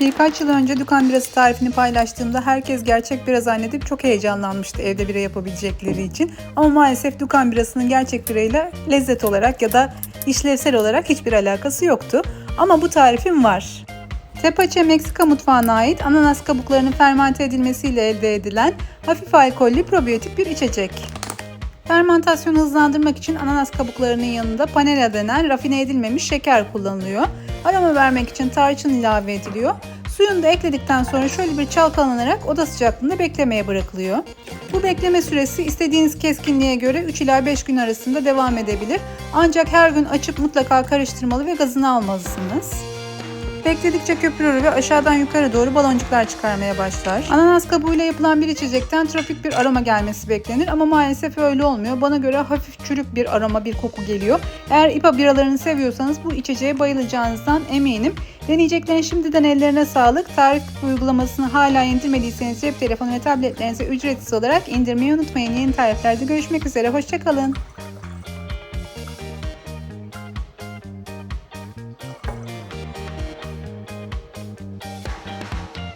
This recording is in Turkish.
Birkaç yıl önce Dukan birası tarifini paylaştığımda herkes gerçek bira zannedip çok heyecanlanmıştı evde bira yapabilecekleri için. Ama maalesef Dukan birasının gerçek birayla lezzet olarak ya da işlevsel olarak hiçbir alakası yoktu. Ama bu tarifim var. Tepache Meksika mutfağına ait ananas kabuklarının fermente edilmesiyle elde edilen hafif alkollü probiyotik bir içecek. Fermentasyonu hızlandırmak için ananas kabuklarının yanında panela denen rafine edilmemiş şeker kullanılıyor. Aroma vermek için tarçın ilave ediliyor. Suyunu da ekledikten sonra şöyle bir çalkalanarak oda sıcaklığında beklemeye bırakılıyor. Bu bekleme süresi istediğiniz keskinliğe göre 3 ila 5 gün arasında devam edebilir. Ancak her gün açıp mutlaka karıştırmalı ve gazını almalısınız. Bekledikçe köpürür ve aşağıdan yukarı doğru baloncuklar çıkarmaya başlar. Ananas kabuğuyla yapılan bir içecekten tropik bir aroma gelmesi beklenir ama maalesef öyle olmuyor. Bana göre hafif çürük bir aroma, bir koku geliyor. Eğer IPA biralarını seviyorsanız bu içeceğe bayılacağınızdan eminim. Deneyeceklerin şimdiden ellerine sağlık. Tarif uygulamasını hala indirmediyseniz cep telefonu ve tabletlerinize ücretsiz olarak indirmeyi unutmayın. Yeni tariflerde görüşmek üzere. Hoşçakalın.